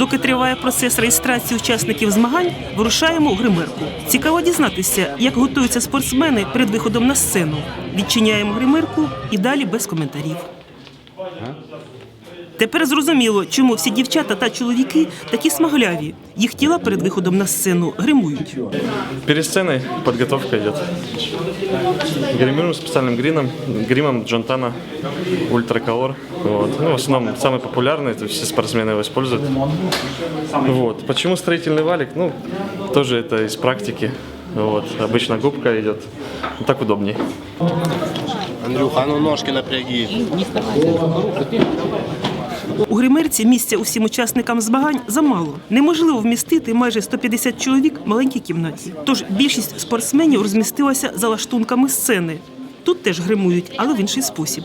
Доки триває процес реєстрації учасників змагань, вирушаємо у гримерку. Цікаво дізнатися, як готуються спортсмени перед виходом на сцену. Відчиняємо гримерку і далі без коментарів. Тепер зрозуміло, чому всі дівчата та чоловіки такі смагляві. Їх тіла перед виходом на сцену гримують. Перед сценой подготовка идет. Гримируем специальным грином, гримом Джонтана Ультраколор. Вот. Ну, в основном самый популярный, то есть все спортсмены его используют. Вот. Почему строительный валик? Ну, тоже это из практики. Вот. Обычно губка идет. Ну, Так удобнее. Андрюха, а ну ножки напряги. У гримерці місця усім учасникам змагань замало. Неможливо вмістити майже 150 чоловік в маленькій кімнаті. Тож більшість спортсменів розмістилася за лаштунками сцени. Тут теж гримують, але в інший спосіб.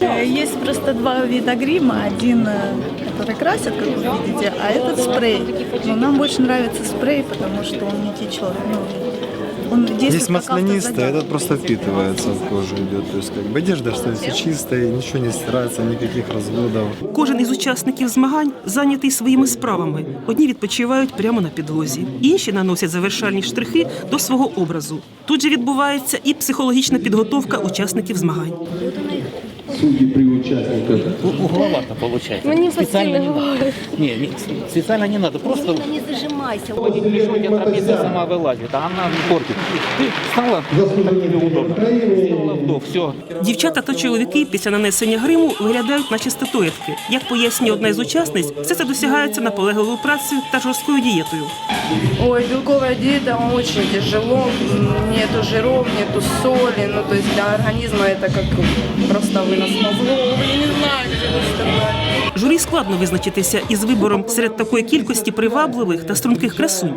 Э, Есть просто два вида грима. Один, э, который красят, как вы видите, а этот спрей. Но нам больше нравится спрей, потому что он не течет. Ну, он действует Здесь как маслянистый, автозагар. этот просто впитывается в кожу идет. То есть как бы одежда остается чистая, ничего не стирается, никаких разводов. Кожен із учасників змагань зайнятий своїми справами. Одні відпочивають прямо на підлозі, інші наносять завершальні штрихи до свого образу. Тут же відбувається і психологічна підготовка учасників змагань. Угловато получается. Мне специально не постоянно надо. Не, не, специально не надо. Просто Не зажимайся. тебя трапеция сама вылазит, а она не портит. Ты встала, так тебе удобно Сделала вдох, все. Дівчата та чоловіки після нанесення гриму виглядають наче статуетки. Як пояснює одна із учасниць, все це досягається наполегливою працею та жорсткою дієтою. Ой, белковая диета очень тяжело, М, нету жиров, нету соли, ну то есть для организма это как просто вынос мозгов, я не знаю, как это сказать. Журі складно визначитися із вибором серед такої кількості привабливих та струнких красунь.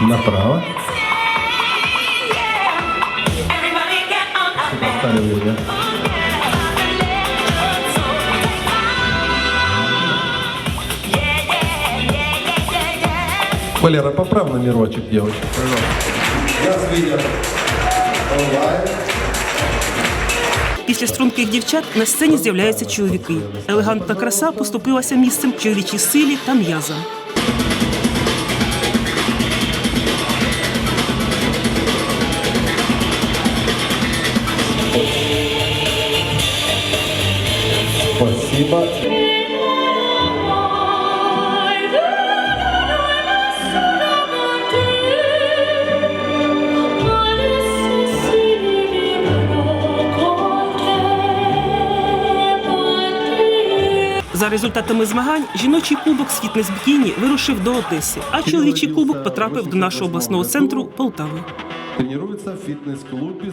Направо. Валера, поправ номерочек, девочек, пожалуйста. Після струнких дівчат на сцені з'являються чоловіки. Елегантна краса поступилася місцем чоловічій силі та м'язам. Спасибо. За результатами змагань жіночий кубок з фітнес-бікіні вирушив до Одеси, а чоловічий кубок потрапив до нашого обласного центру Полтави. Тренируется в фитнес-клубе.